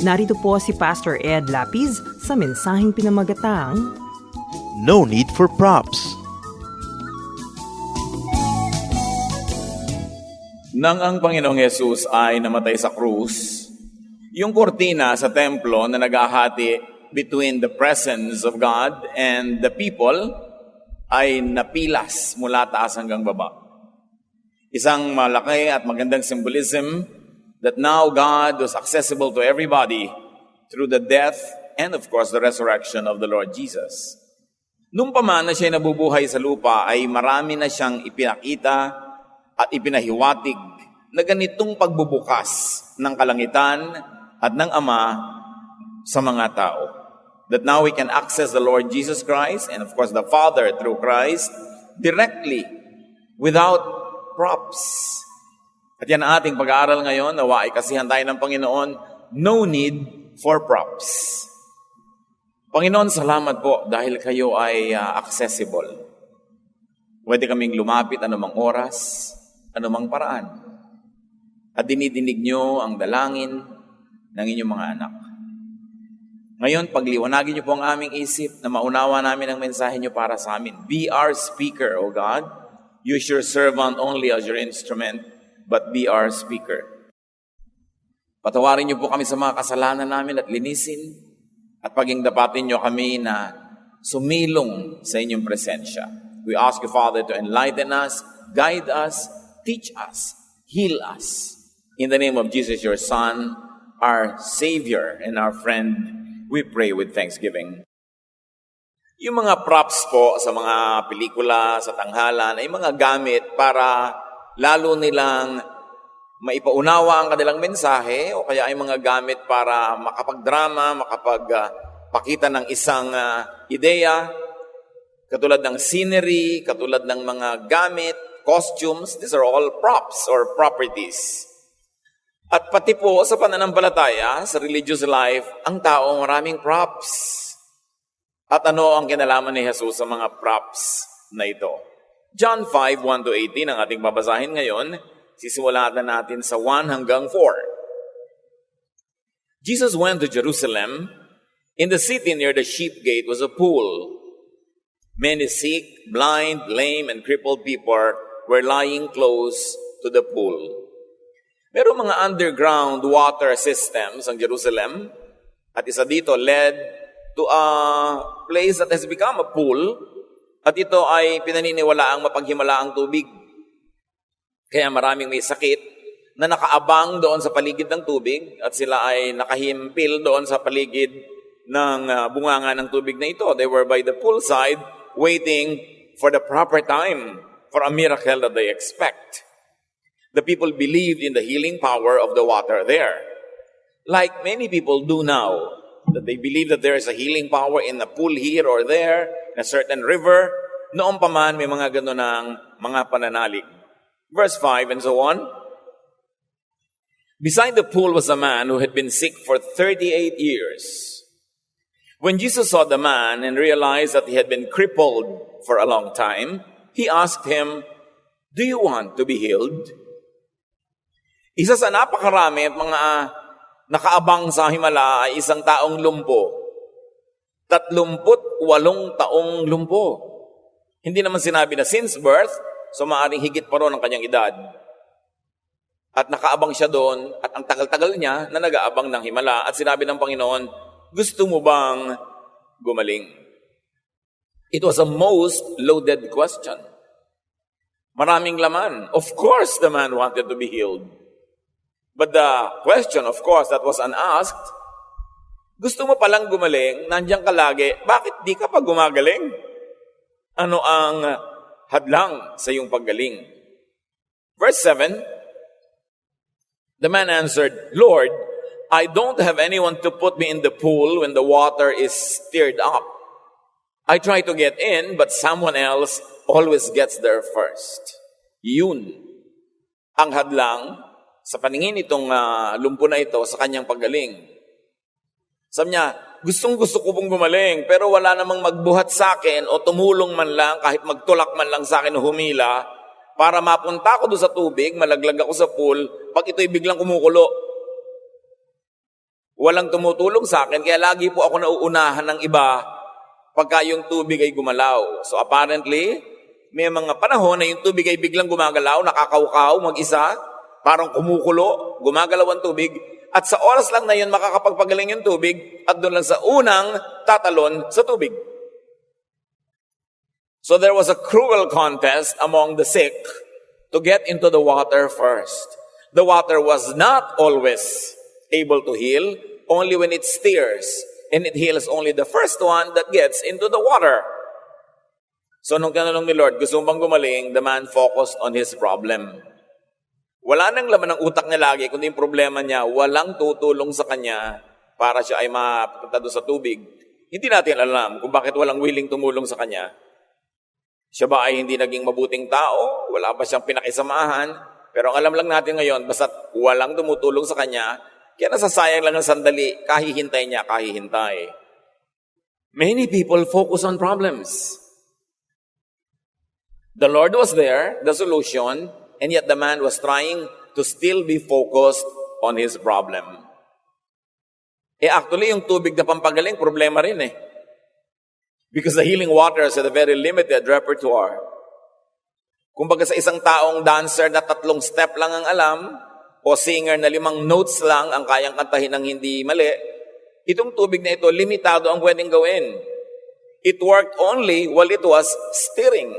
Narito po si Pastor Ed Lapiz sa mensaheng pinamagatang No need for props. Nang ang Panginoong Yesus ay namatay sa krus, yung kortina sa templo na naghahati between the presence of God and the people ay napilas mula taas hanggang baba. Isang malaki at magandang symbolism that now God was accessible to everybody through the death and of course the resurrection of the Lord Jesus. Nung pa man na siya nabubuhay sa lupa ay marami na siyang ipinakita at ipinahiwatig na ganitong pagbubukas ng kalangitan at ng Ama sa mga tao. That now we can access the Lord Jesus Christ and of course the Father through Christ directly without props. At yan ang ating pag-aaral ngayon, nawa ay kasihan tayo ng Panginoon, no need for props. Panginoon, salamat po dahil kayo ay ah, accessible. Pwede kaming lumapit anumang oras, anumang paraan. At dinidinig nyo ang dalangin ng inyong mga anak. Ngayon, pagliwanagin niyo po ang aming isip na maunawa namin ang mensahe niyo para sa amin. Be our speaker, O God. Use your servant only as your instrument, but be our speaker. Patawarin niyo po kami sa mga kasalanan namin at linisin at paging dapatin niyo kami na sumilong sa inyong presensya. We ask you, Father, to enlighten us, guide us, teach us, heal us. In the name of Jesus, your Son, our Savior and our friend, we pray with thanksgiving. Yung mga props po sa mga pelikula, sa tanghalan, ay mga gamit para lalo nilang maipaunawa ang kanilang mensahe o kaya ay mga gamit para makapagdrama, makapagpakita ng isang ah, ideya, katulad ng scenery, katulad ng mga gamit, costumes, these are all props or properties. At pati po sa pananampalataya, sa religious life, ang tao maraming props. At ano ang kinalaman ni Jesus sa mga props na ito? John 5, 1-18 ang ating babasahin ngayon. Sisimulatan natin sa 1 hanggang 4. Jesus went to Jerusalem. In the city near the sheep gate was a pool. Many sick, blind, lame, and crippled people were lying close to the pool. Merong mga underground water systems ang Jerusalem at isa dito led to a place that has become a pool at ito ay pinaniniwala ang mapaghimala ang tubig. Kaya maraming may sakit na nakaabang doon sa paligid ng tubig at sila ay nakahimpil doon sa paligid ng ah, bunganga ng tubig na ito. They were by the poolside waiting for the proper time for a miracle that they expect. The people believed in the healing power of the water there. Like many people do now, that they believe that there is a healing power in a pool here or there, in a certain river. Noon pa man, may mga gano'n ng mga pananalig. Verse 5 and so on. Beside the pool was a man who had been sick for 38 years. When Jesus saw the man and realized that he had been crippled for a long time, he asked him, Do you want to be healed? Isa sa napakarami at mga nakaabang sa himala ay isang taong lumpo. Tatlumput walong taong lumpo. Hindi naman sinabi na since birth, so maaaring higit pa ron ang kanyang edad. At nakaabang siya doon at ang tagal-tagal niya na nag-aabang ng himala at sinabi ng Panginoon, gusto mo bang gumaling? It was a most loaded question. Maraming laman. Of course, the man wanted to be healed. But the question, of course, that was unasked, gusto mo palang gumaling, nandiyan ka lagi, bakit di ka pa gumagaling? Ano ang hadlang sa iyong paggaling? Verse 7, the man answered, Lord, I don't have anyone to put me in the pool when the water is stirred up. I try to get in, but someone else always gets there first. Yun ang hadlang sa paningin itong uh, lumpo na ito sa kanyang paggaling. Sabi niya, gustong gusto ko pong gumaling, pero wala namang magbuhat sa akin o tumulong man lang, kahit magtulak man lang sa akin o humila, para mapunta ako doon sa tubig, malaglag ako sa pool, pag ito'y biglang kumukulo. Walang tumutulong sa akin, kaya lagi po ako nauunahan ng iba pagka yung tubig ay gumalaw. So apparently, may mga panahon na yung tubig ay biglang gumagalaw, nakakaukaw, mag-isa, parang kumukulo, gumagalaw ang tubig, at sa oras lang na yun, makakapagpagaling yung tubig, at doon lang sa unang tatalon sa tubig. So there was a cruel contest among the sick to get into the water first. The water was not always able to heal, only when it steers, and it heals only the first one that gets into the water. So nung tinanong ni Lord, gusto bang gumaling, the man focused on his problem. Wala nang laman ng utak niya lagi, kundi yung problema niya, walang tutulong sa kanya para siya ay mapunta doon sa tubig. Hindi natin alam kung bakit walang willing tumulong sa kanya. Siya ba ay hindi naging mabuting tao? Wala ba siyang pinakisamahan? Pero ang alam lang natin ngayon, basta walang tumutulong sa kanya, kaya nasasayang lang ng sandali, kahihintay niya, kahihintay. Many people focus on problems. The Lord was there, the solution, and yet the man was trying to still be focused on his problem. Eh actually, yung tubig na pampagaling, problema rin eh. Because the healing waters had a very limited repertoire. Kumbaga sa isang taong dancer na tatlong step lang ang alam, o singer na limang notes lang ang kayang kantahin ng hindi mali, itong tubig na ito, limitado ang pwedeng gawin. It worked only while it was stirring.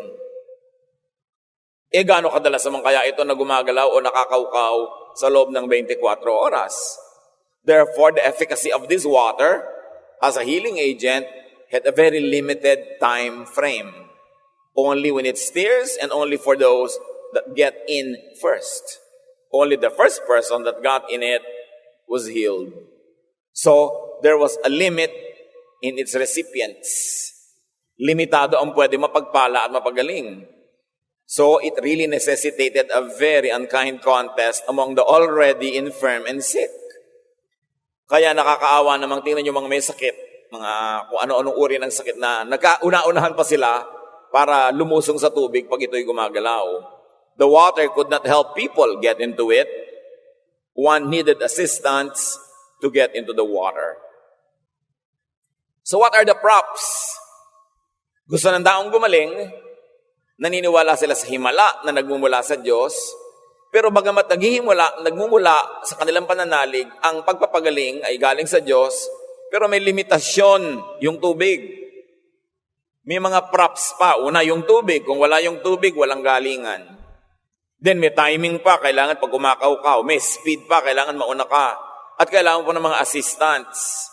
Eh, gaano kadalas naman kaya ito na gumagalaw o nakakaukaw sa loob ng 24 oras? Therefore, the efficacy of this water as a healing agent had a very limited time frame. Only when it steers and only for those that get in first. Only the first person that got in it was healed. So, there was a limit in its recipients. Limitado ang pwede mapagpala at mapagaling. So, it really necessitated a very unkind contest among the already infirm and sick. Kaya nakakaawa namang tingnan yung mga may sakit, mga kung ano-anong uri ng sakit na nagkauna-unahan pa sila para lumusong sa tubig pag ito'y gumagalaw. The water could not help people get into it. One needed assistance to get into the water. So what are the props? Gusto ng taong gumaling, naniniwala sila sa himala na nagmumula sa Diyos, pero bagamat naghihimula, nagmumula sa kanilang pananalig, ang pagpapagaling ay galing sa Diyos, pero may limitasyon yung tubig. May mga props pa. Una, yung tubig. Kung wala yung tubig, walang galingan. Then may timing pa, kailangan pag umakaw-kaw. May speed pa, kailangan mauna ka. At kailangan po ng mga assistants.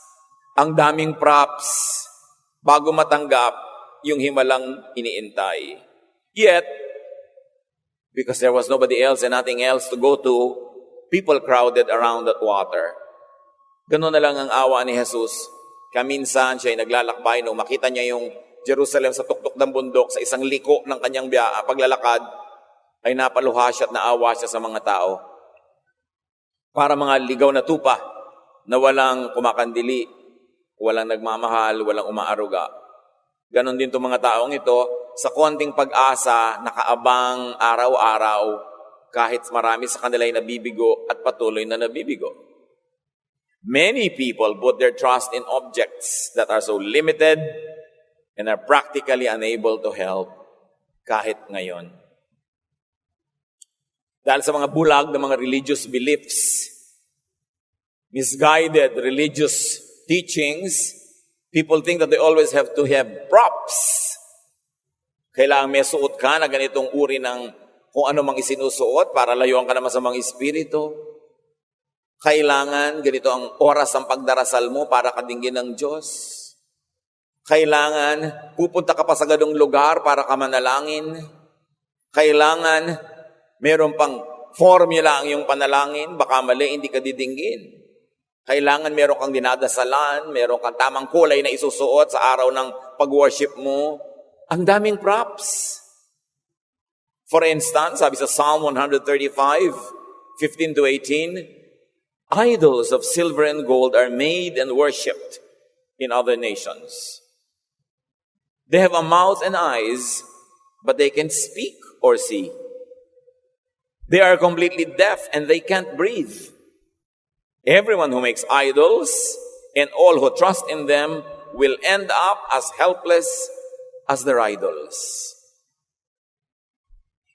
Ang daming props bago matanggap yung himalang iniintay. Yet, because there was nobody else and nothing else to go to, people crowded around that water. Ganun na lang ang awa ni Jesus. Kaminsan siya ay naglalakbay nung makita niya yung Jerusalem sa tuktok ng bundok sa isang liko ng kanyang biya, paglalakad, ay napaluha siya at naawa siya sa mga tao. Para mga ligaw na tupa na walang kumakandili, walang nagmamahal, walang umaaruga. Ganon din itong mga taong ito, sa konting pag-asa, nakaabang araw-araw, kahit marami sa kanila ay nabibigo at patuloy na nabibigo. Many people put their trust in objects that are so limited and are practically unable to help kahit ngayon. Dahil sa mga bulag ng mga religious beliefs, misguided religious teachings, people think that they always have to have props. Kailangan may suot ka na ganitong uri ng kung ano mang isinusuot para layuan ka naman sa mga espiritu. Kailangan ganito ang oras ng pagdarasal mo para kadinggin ng Diyos. Kailangan pupunta ka pa sa ganong lugar para ka manalangin. Kailangan meron pang formula ang iyong panalangin, baka mali, hindi ka didinggin. Kailangan meron kang dinadasalan, meron kang tamang kulay na isusuot sa araw ng pag-worship mo. Ang daming props. For instance, sabi sa Psalm 135, 15 to 18, Idols of silver and gold are made and worshipped in other nations. They have a mouth and eyes, but they can't speak or see. They are completely deaf and they can't breathe. Everyone who makes idols and all who trust in them will end up as helpless as their idols.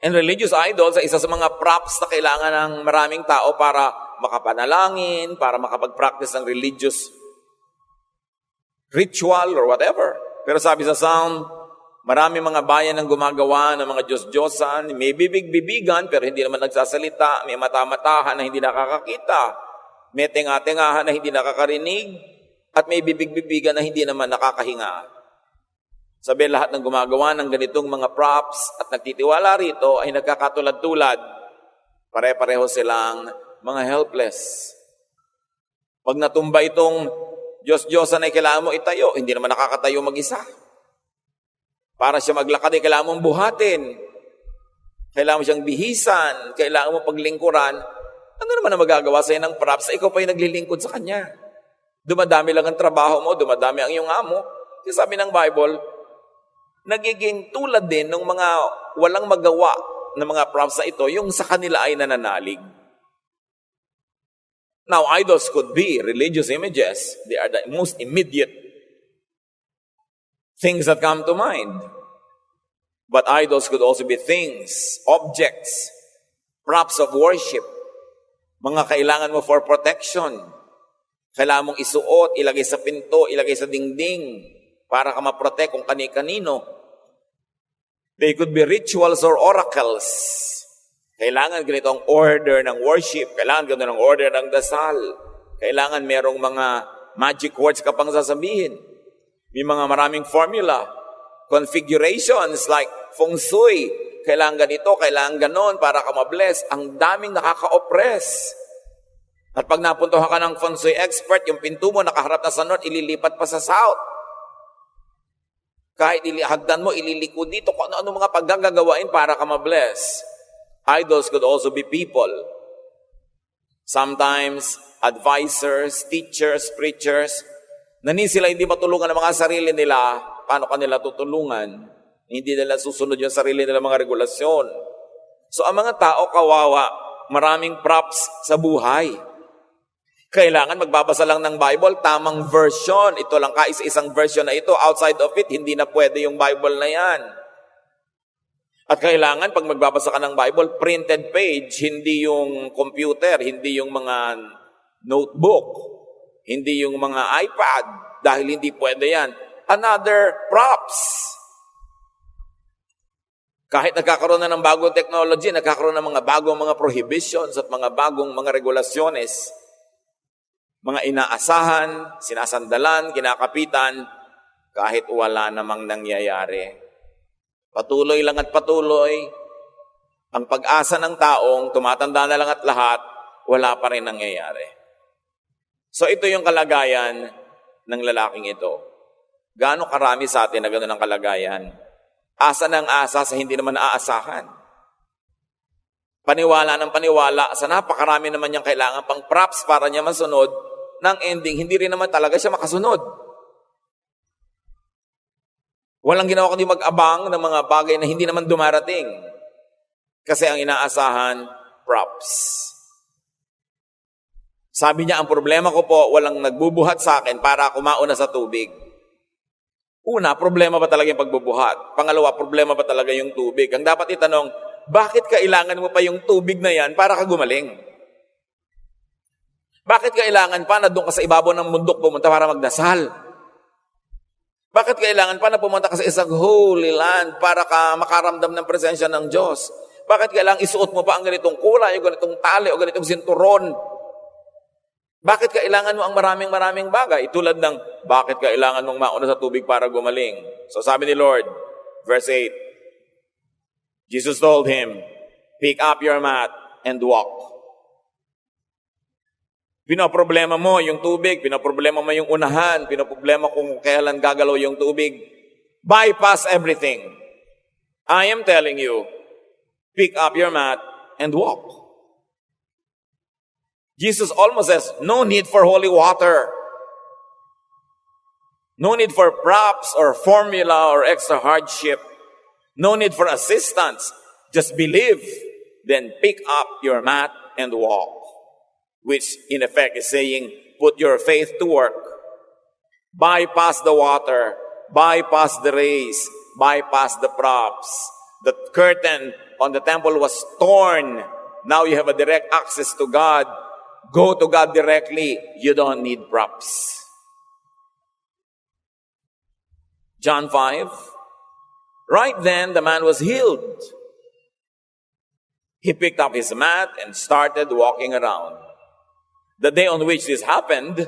And religious idols ay isa sa mga props na kailangan ng maraming tao para makapanalangin, para makapag-practice ng religious ritual or whatever. Pero sabi sa Psalm, marami mga bayan ang gumagawa ng mga Diyos-Diyosan, may bibig-bibigan pero hindi naman nagsasalita, may mata-matahan na hindi nakakakita, may tenga-tengahan na hindi nakakarinig, at may bibig-bibigan na hindi naman nakakahinga. Sabi lahat ng gumagawa ng ganitong mga props at nagtitiwala rito ay nagkakatulad-tulad. Pare-pareho silang mga helpless. Pag natumba itong Diyos-Diyosan ay kailangan mo itayo, hindi naman nakakatayo mag-isa. Para siya maglakad ay kailangan mong buhatin. Kailangan mo siyang bihisan, kailangan mo paglingkuran. Ano naman ang magagawa sa'yo ng props? Ikaw pa yung naglilingkod sa Kanya. Dumadami lang ang trabaho mo, dumadami ang iyong amo. Kasi sabi ng Bible, nagiging tulad din ng mga walang magawa ng mga props na ito, yung sa kanila ay nananalig. Now, idols could be religious images. They are the most immediate things that come to mind. But idols could also be things, objects, props of worship, mga kailangan mo for protection. Kailangan mong isuot, ilagay sa pinto, ilagay sa dingding, para ka maprotect kung kani-kanino. They could be rituals or oracles. Kailangan ganito ang order ng worship. Kailangan ganito ang order ng dasal. Kailangan merong mga magic words ka pang sasabihin. May mga maraming formula. Configurations like feng shui. Kailangan ganito, kailangan ganon para ka mabless. Ang daming nakaka-oppress. At pag napuntuhan ka ng feng shui expert, yung pinto mo nakaharap na sa north, ililipat pa sa south. Kahit ilihagdan mo, ililiko dito, kung ano-ano mga paggagagawain para ka mabless. Idols could also be people. Sometimes, advisors, teachers, preachers, nani sila hindi matulungan ng mga sarili nila, paano kanila tutulungan? Hindi nila susunod yung sarili nila mga regulasyon. So, ang mga tao kawawa, maraming props sa buhay. Kailangan magbabasa lang ng Bible, tamang version. Ito lang kaisa-isang version na ito. Outside of it, hindi na pwede yung Bible na yan. At kailangan, pag magbabasa ka ng Bible, printed page, hindi yung computer, hindi yung mga notebook, hindi yung mga iPad, dahil hindi pwede yan. Another props. Kahit nagkakaroon na ng bagong technology, nagkakaroon ng mga bagong mga prohibitions at mga bagong mga regulasyones, mga inaasahan, sinasandalan, kinakapitan, kahit wala namang nangyayari. Patuloy lang at patuloy, ang pag-asa ng taong tumatanda na lang at lahat, wala pa rin nangyayari. So ito yung kalagayan ng lalaking ito. Gaano karami sa atin na gano'n ang kalagayan? Asa ng asa sa hindi naman naaasahan. Paniwala ng paniwala sa napakarami naman niyang kailangan pang props para niya masunod, ng ending, hindi rin naman talaga siya makasunod. Walang ginawa kundi mag-abang ng mga bagay na hindi naman dumarating. Kasi ang inaasahan, props. Sabi niya, ang problema ko po, walang nagbubuhat sa akin para ako mauna sa tubig. Una, problema ba talaga yung pagbubuhat? Pangalawa, problema ba talaga yung tubig? Ang dapat itanong, bakit kailangan mo pa yung tubig na yan para ka gumaling? Bakit kailangan pa na doon ka sa ibabaw ng mundok pumunta para magdasal? Bakit kailangan pa na pumunta ka sa isang holy land para ka makaramdam ng presensya ng Diyos? Bakit kailangang isuot mo pa ang ganitong kulay, o ganitong tali, o ganitong sinturon? Bakit kailangan mo ang maraming maraming bagay? Tulad ng, bakit kailangan mong mauna sa tubig para gumaling? So sabi ni Lord, verse 8, Jesus told him, pick up your mat and walk. Pinoproblema mo yung tubig, pinoproblema mo yung unahan, pinoproblema kung kailan gagalaw yung tubig. Bypass everything. I am telling you, pick up your mat and walk. Jesus almost says, no need for holy water. No need for props or formula or extra hardship. No need for assistance. Just believe. Then pick up your mat and walk. Which in effect is saying, put your faith to work. Bypass the water. Bypass the race. Bypass the props. The curtain on the temple was torn. Now you have a direct access to God. Go to God directly. You don't need props. John 5. Right then, the man was healed. He picked up his mat and started walking around. The day on which this happened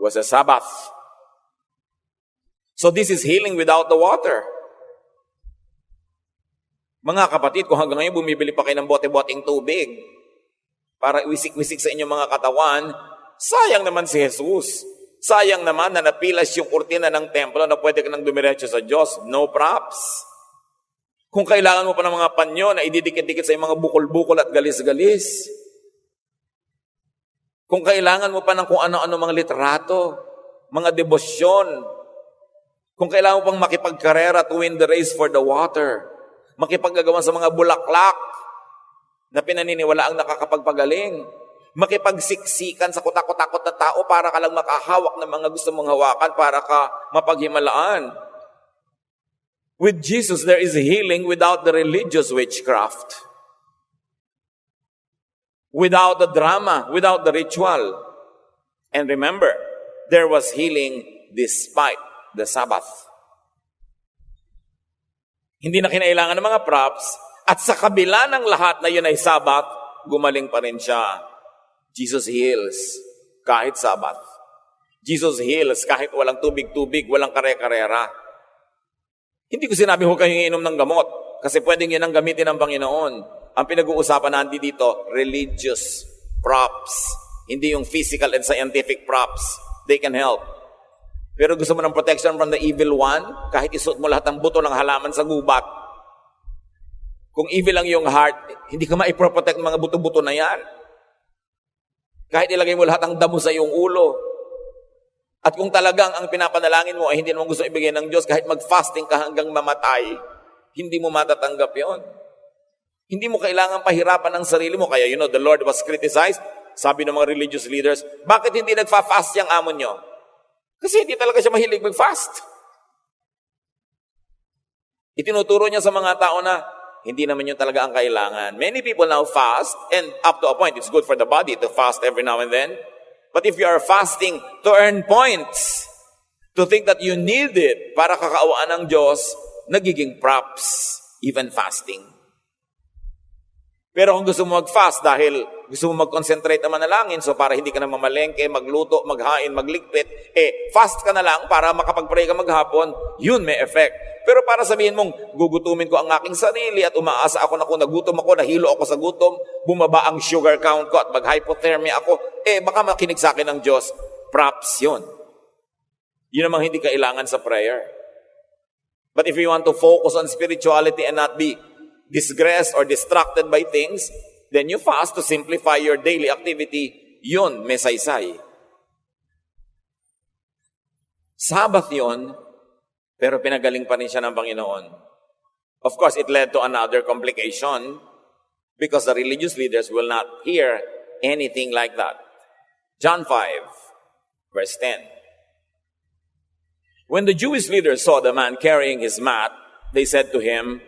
was a Sabbath. So this is healing without the water. Mga kapatid, kung hanggang ngayon bumibili pa kayo ng bote-boteng tubig para iwisik-wisik sa inyong mga katawan, sayang naman si Jesus. Sayang naman na napilas yung kurtina ng templo na pwede ka nang dumiretso sa Diyos. No props. Kung kailangan mo pa ng mga panyo na ididikit-dikit sa iyong mga bukol-bukol at galis-galis. Kung kailangan mo pa ng kung ano-ano mga litrato, mga debosyon. Kung kailangan mo pang makipagkarera to win the race for the water. Makipaggagawan sa mga bulaklak na pinaniniwala ang nakakapagpagaling. Makipagsiksikan sa kutakot-takot na tao para ka lang makahawak ng mga gusto mong hawakan para ka mapaghimalaan. With Jesus, there is healing without the religious witchcraft. Without the drama, without the ritual. And remember, there was healing despite the Sabbath. Hindi na kinailangan ng mga props, at sa kabila ng lahat na yun ay Sabbath, gumaling pa rin siya. Jesus heals kahit Sabbath. Jesus heals kahit walang tubig-tubig, walang kare-karera. Hindi ko sinabi huwag kayong inom ng gamot kasi pwedeng yun ang gamitin ng Panginoon. Ang pinag-uusapan natin dito, religious props. Hindi yung physical and scientific props. They can help. Pero gusto mo ng protection from the evil one, kahit isuot mo lahat ng buto ng halaman sa gubat. Kung evil ang iyong heart, hindi ka maiproprotect mga buto-buto na yan. Kahit ilagay mo lahat ng damo sa iyong ulo. At kung talagang ang pinapanalangin mo ay hindi naman gusto ibigay ng Diyos, kahit mag-fasting ka hanggang mamatay, hindi mo matatanggap yon. Hindi mo kailangan pahirapan ang sarili mo. Kaya you know, the Lord was criticized. Sabi ng mga religious leaders, bakit hindi nagfa-fast yung amo nyo? Kasi hindi talaga siya mahilig mag-fast. Itinuturo niya sa mga tao na hindi naman yun talaga ang kailangan. Many people now fast, and up to a point, it's good for the body to fast every now and then. But if you are fasting to earn points, to think that you need it para kakaawaan ng Diyos, nagiging props, even fasting. Pero kung gusto mo mag-fast dahil gusto mo mag-concentrate na manalangin, so para hindi ka na mamalengke, magluto, maghain, magligpit, eh, fast ka na lang para makapag-pray ka maghapon, yun may effect. Pero para sabihin mong, gugutumin ko ang aking sarili at umaasa ako na kung nagutom ako, nahilo ako sa gutom, bumaba ang sugar count ko at mag-hypothermia ako, eh, baka makinig sa akin ng Diyos. Props yun. Yun namang hindi kailangan sa prayer. But if you want to focus on spirituality and not be disgressed or distracted by things, then you fast to simplify your daily activity. Yun, may saysay. Sabbath yun, pero pinagaling pa rin siya ng Panginoon. Of course, it led to another complication because the religious leaders will not hear anything like that. John 5, verse 10. When the Jewish leaders saw the man carrying his mat, they said to him,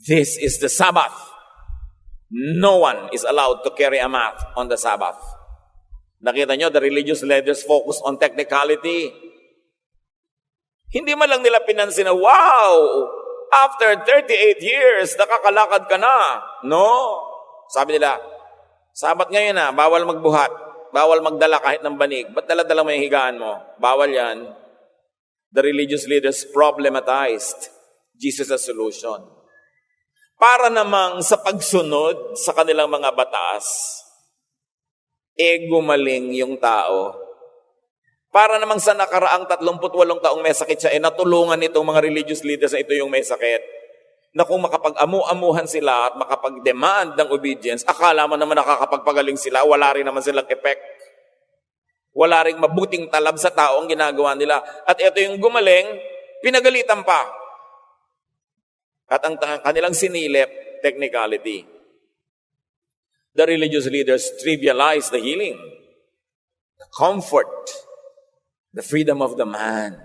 This is the Sabbath. No one is allowed to carry a mat on the Sabbath. Nakita nyo, the religious leaders focus on technicality. Hindi man lang nila pinansin na, wow, After 38 years, nakakalakad ka na. No. Sabi nila, Sabat ngayon na, bawal magbuhat. Bawal magdala kahit ng banig. Ba't dala-dala mo yung higaan mo? Bawal yan. The religious leaders problematized Jesus' solution. Para namang sa pagsunod sa kanilang mga batas, eh gumaling yung tao. Para namang sa nakaraang 38 taong may sakit siya, eh natulungan itong mga religious leaders na ito yung may sakit. Na kung makapag-amu-amuhan sila at makapag-demand ng obedience, akala mo naman nakakapagpagaling sila, wala rin naman silang effect. Wala rin mabuting talab sa tao ang ginagawa nila. At ito yung gumaling, pinagalitan pa. At ang kanilang sinilip, technicality. The religious leaders trivialize the healing, the comfort, the freedom of the man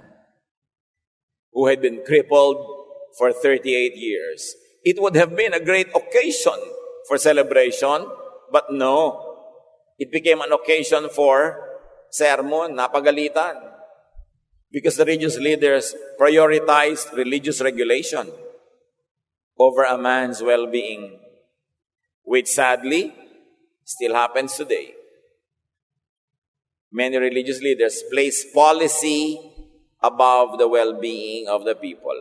who had been crippled for 38 years. It would have been a great occasion for celebration, but no. It became an occasion for sermon, napagalitan. Because the religious leaders prioritized religious regulation over a man's well-being, which sadly still happens today. Many religious leaders place policy above the well-being of the people.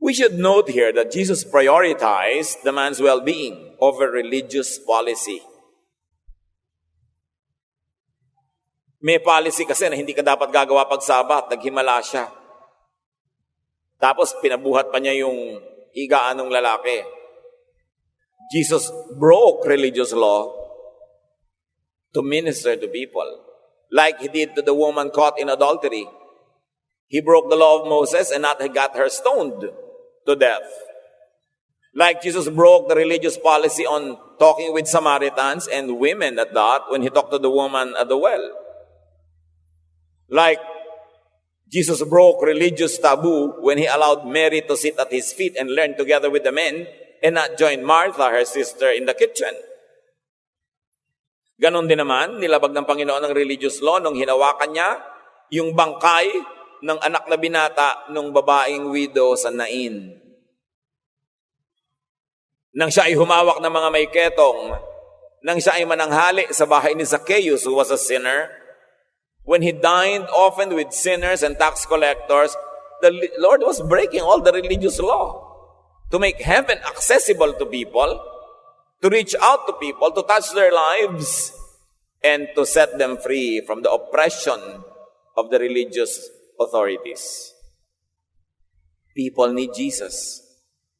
We should note here that Jesus prioritized the man's well-being over religious policy. May policy kasi na hindi ka dapat gagawa pag sabat, naghimala siya. Tapos pinabuhat pa niya yung higaan ng lalaki. Jesus broke religious law to minister to people, like he did to the woman caught in adultery. He broke the law of Moses and not got her stoned to death. Like Jesus broke the religious policy on talking with Samaritans and women at that when he talked to the woman at the well. Like Jesus broke religious taboo when he allowed Mary to sit at his feet and learn together with the men and not join Martha, her sister, in the kitchen. Ganon din naman, nilabag ng Panginoon ng religious law nung hinawakan niya yung bangkay ng anak na binata ng babaeng widow sa Nain. Nang siya ay humawak ng mga may ketong, nang siya ay mananghali sa bahay ni Zacchaeus who was a sinner, when he dined often with sinners and tax collectors, the Lord was breaking all the religious law to make heaven accessible to people, to reach out to people, to touch their lives, and to set them free from the oppression of the religious authorities. People need Jesus,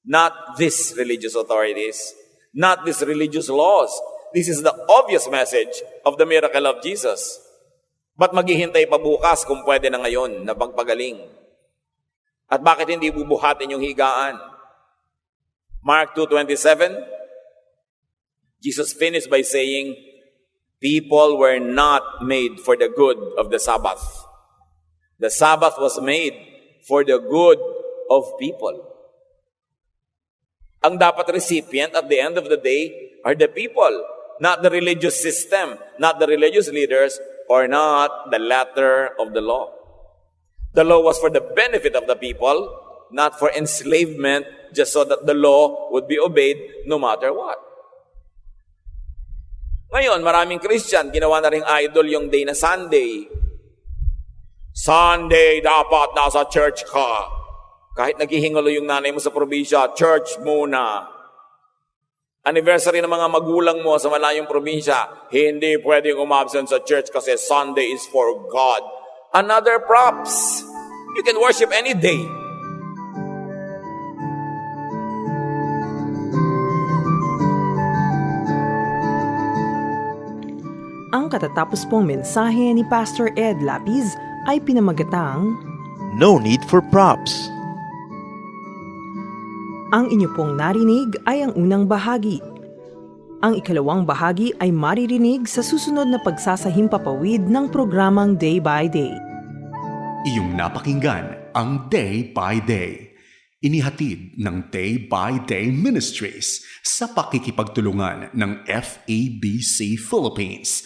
not these religious authorities, not these religious laws. This is the obvious message of the miracle of Jesus. Ba't maghihintay pa bukas kung pwede na ngayon na pagpagaling? At bakit hindi bubuhatin yung higaan? Mark 2.27, Jesus finished by saying, People were not made for the good of the Sabbath. The Sabbath was made for the good of people. Ang dapat recipient at the end of the day are the people, not the religious system, not the religious leaders, or not the letter of the law. The law was for the benefit of the people, not for enslavement, just so that the law would be obeyed no matter what. Ngayon, maraming Christian, ginawa na rin idol yung day na Sunday. Sunday, dapat nasa church ka. Kahit naghihingalo yung nanay mo sa probinsya, church muna. Anniversary ng mga magulang mo sa malayong probinsya, hindi pwedeng umabsent sa church kasi Sunday is for God. Another props. You can worship any day. Ang katatapos pong mensahe ni Pastor Ed Lapiz ay pinamagatang No need for props. Ang inyo pong narinig ay ang unang bahagi. Ang ikalawang bahagi ay maririnig sa susunod na pagsasahimpapawid ng programang Day by Day. Iyong napakinggan ang Day by Day. Inihatid ng Day by Day Ministries sa pakikipagtulungan ng FABC Philippines